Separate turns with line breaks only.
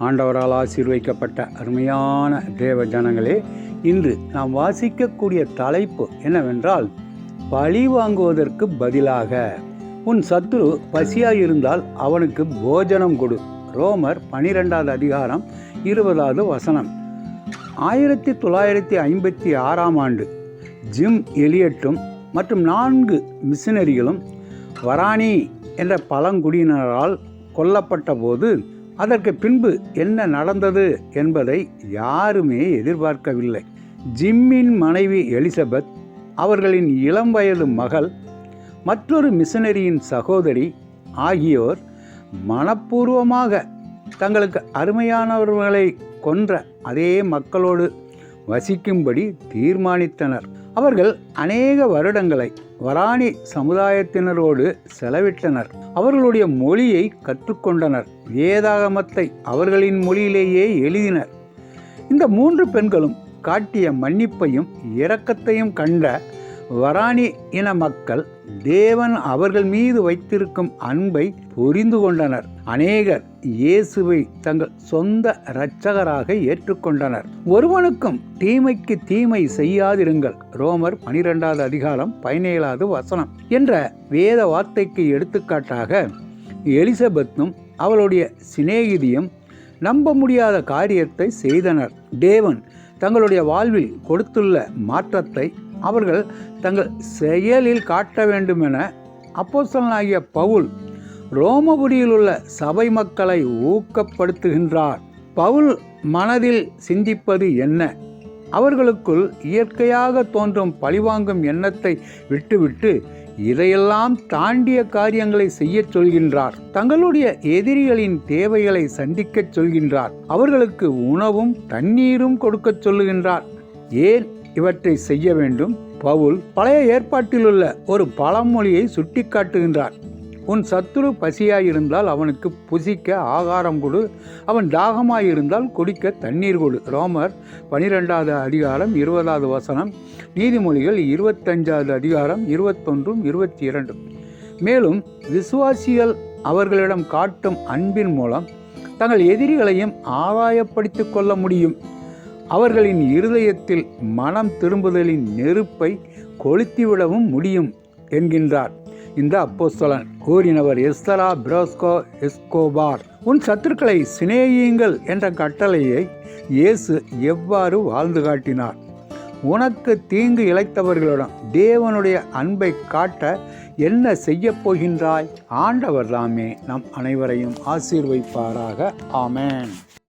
ஆண்டவரால் ஆசீர்வைக்கப்பட்ட அருமையான தேவ ஜனங்களே இன்று நாம் வாசிக்கக்கூடிய தலைப்பு என்னவென்றால் பழி வாங்குவதற்கு பதிலாக உன் சத்துரு பசியாயிருந்தால் அவனுக்கு போஜனம் கொடு. ரோமர் பனிரெண்டாவது அதிகாரம் இருபதாவது வசனம். ஆயிரத்தி தொள்ளாயிரத்தி ஐம்பத்தி ஆறாம் ஆண்டு ஜிம் எலியட்டும் மற்றும் நான்கு மிஷினரிகளும் வராணி என்ற பழங்குடியினரால் கொல்லப்பட்ட போது அதற்கு பின்பு என்ன நடந்தது என்பதை யாருமே எதிர்பார்க்கவில்லை. ஜிம்மின் மனைவி எலிசபெத் அவர்களின் இளம் வயது மகள் மற்றொரு மிஷனரியின் சகோதரி ஆகியோர் மனப்பூர்வமாக தங்களுக்கு அருமையானவர்களை கொன்ற அதே மக்களோடு வசிக்கும்படி தீர்மானித்தனர். அவர்கள் அநேக வருடங்களை வராணி சமுதாயத்தினரோடு செலவிட்டனர். அவர்களுடைய மொழியை கற்றுக்கொண்டனர். வேதாகமத்தை அவர்களின் மொழியிலேயே எழுதினர். இந்த மூன்று பெண்களும் காட்டிய மன்னிப்பையும் இரக்கத்தையும் கண்ட வராணி இன மக்கள் தேவன் அவர்கள் மீது வைத்திருக்கும் அன்பை புரிந்து கொண்டனர். அநேகர் இயேசுவை தங்கள் சொந்த இரட்சகராக ஏற்றுக்கொண்டனர். ஒருவனுக்கும் தீமைக்கு தீமை செய்யாதிருங்கள். ரோமர் பனிரெண்டாவது அதிகாரம் பதினேழாவது வசனம் என்ற வேத வார்த்தைக்கு எடுத்துக்காட்டாக எலிசபெத்தும் அவளுடைய சிநேகிதியும் நம்ப முடியாத காரியத்தை செய்தனர். தேவன் தங்களுடைய வாழ்வில் கொடுத்துள்ள மாற்றத்தை அவர்கள் தங்கள் செயலில் காட்ட வேண்டுமென அப்போசலனாகிய பவுல் ரோமபுரியில் உள்ள சபை மக்களை ஊக்கப்படுத்துகின்றார். பவுல் மனதில் சிந்திப்பது என்ன? அவர்களுக்குள் இயற்கையாக தோன்றும் பழிவாங்கும் எண்ணத்தை விட்டுவிட்டு இதையெல்லாம் தாண்டிய காரியங்களை செய்யச் சொல்கின்றார். தங்களுடைய எதிரிகளின் தேவைகளை சந்திக்கச் சொல்கின்றார். அவர்களுக்கு உணவும் தண்ணீரும் கொடுக்கச் சொல்லுகின்றார். ஏன் இவற்றை செய்ய வேண்டும்? பவுல் பழைய ஏற்பாட்டிலுள்ள ஒரு பழமொழியை சுட்டிக்காட்டுகின்றார். உன் சத்துரு பசியாயிருந்தால் அவனுக்கு புசிக்க ஆகாரம் கொடு. அவன் தாகமாயிருந்தால் குடிக்க தண்ணீர் கொடு. ரோமர் பனிரெண்டாவது அதிகாரம் இருபதாவது வசனம். நீதிமொழிகள் இருபத்தஞ்சாவது அதிகாரம் இருபத்தொன்றும் இருபத்தி இரண்டும் மேலும் விசுவாசிகள் அவர்களிடம் காட்டும் அன்பின் மூலம் தங்கள் எதிரிகளையும் ஆதாயப்படுத்திக் கொள்ள முடியும். அவர்களின் இருதயத்தில் மனம் திரும்புதலின் நெருப்பை கொளுத்திவிடவும் முடியும் என்கின்றார். இந்த அப்போஸ்தலன் கூறினவர் எஸ்தரா பிரோஸ்கோ எஸ்கோபார் உன் சத்துருக்களை சிநேகியுங்கள் என்ற கட்டளையை இயேசு எவ்வாறு வாழ்ந்து காட்டினார்? உனக்கு தீங்கு இழைத்தவர்களிடம் தேவனுடைய அன்பை காட்ட என்ன செய்ய போகின்றாய்? ஆண்டவர் தாமே நம் அனைவரையும் ஆசீர்வைப்பாராக. ஆமேன்.